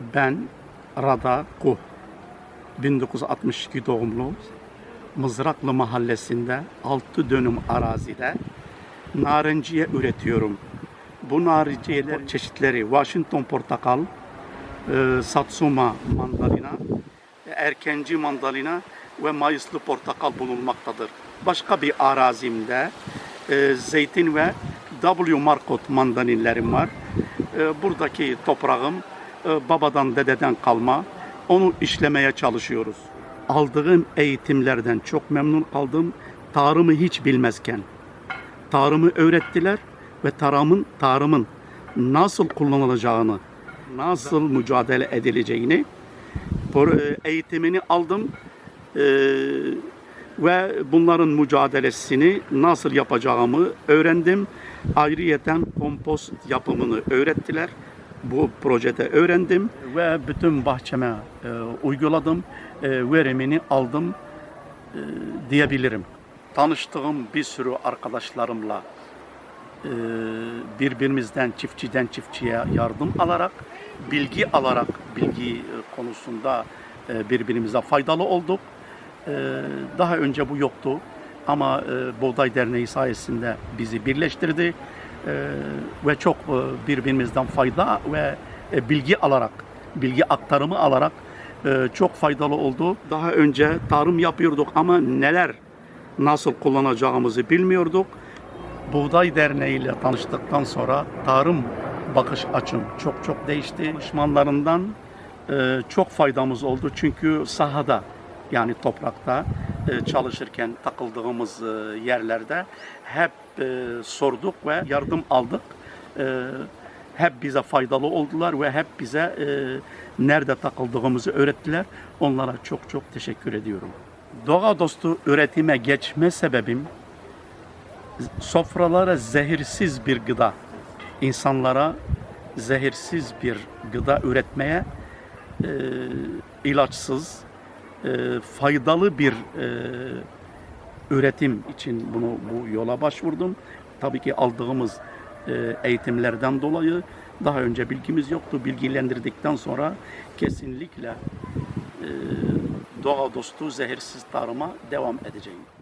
Ben Rada Kuh, 1962 doğumlu, Mızraklı Mahallesi'nde 6 dönüm arazide narenciye üretiyorum. Bu narenciyeler çeşitleri Washington portakal, e, Satsuma mandalina, erkenci mandalina ve mayıslı portakal bulunmaktadır. Başka bir arazimde e, zeytin ve W. Marcot mandalinlerim var. E, buradaki toprağım babadan dededen kalma. Onu işlemeye çalışıyoruz. Aldığım eğitimlerden çok memnun kaldım. Tarımı hiç bilmezken tarımı öğrettiler ve tarımın tarımın nasıl kullanılacağını, nasıl mücadele edileceğini e, eğitimini aldım Ee, ve bunların mücadelesini nasıl yapacağımı öğrendim. Ayrıyeten kompost yapımını öğrettiler. Bu projede öğrendim ve bütün bahçeme e, uyguladım. E, verimini aldım e, diyebilirim. Tanıştığım bir sürü arkadaşlarımla e, birbirimizden çiftçiden çiftçiye yardım alarak, bilgi alarak bilgi e, konusunda e, birbirimize faydalı olduk. E, Daha önce bu yoktu ama e, Buğday Derneği sayesinde bizi birleştirdi ve çok e, birbirimizden fayda ve e, bilgi alarak, bilgi aktarımı alarak e, çok faydalı oldu. Daha önce tarım yapıyorduk ama neler nasıl kullanacağımızı bilmiyorduk. Buğday Derneği ile tanıştıktan sonra tarım bakış açım çok çok değişti. Düşmanlarından çok faydamız oldu çünkü sahada yani toprakta çalışırken takıldığımız e, yerlerde hep e, sorduk ve yardım aldık. E, hep bize faydalı oldular ve hep bize e, nerede takıldığımızı öğrettiler. Onlara çok çok teşekkür ediyorum. Doğa dostu üretime geçme sebebim sofralara zehirsiz bir gıda, insanlara zehirsiz bir gıda üretmeye e, ilaçsız, e, faydalı bir e, üretim için bunu bu yola başvurdum. Tabii ki aldığımız e, eğitimlerden dolayı daha önce bilgimiz yoktu. Bilgilendirdikten sonra kesinlikle e, doğa dostu zehirsiz tarıma devam edeceğim.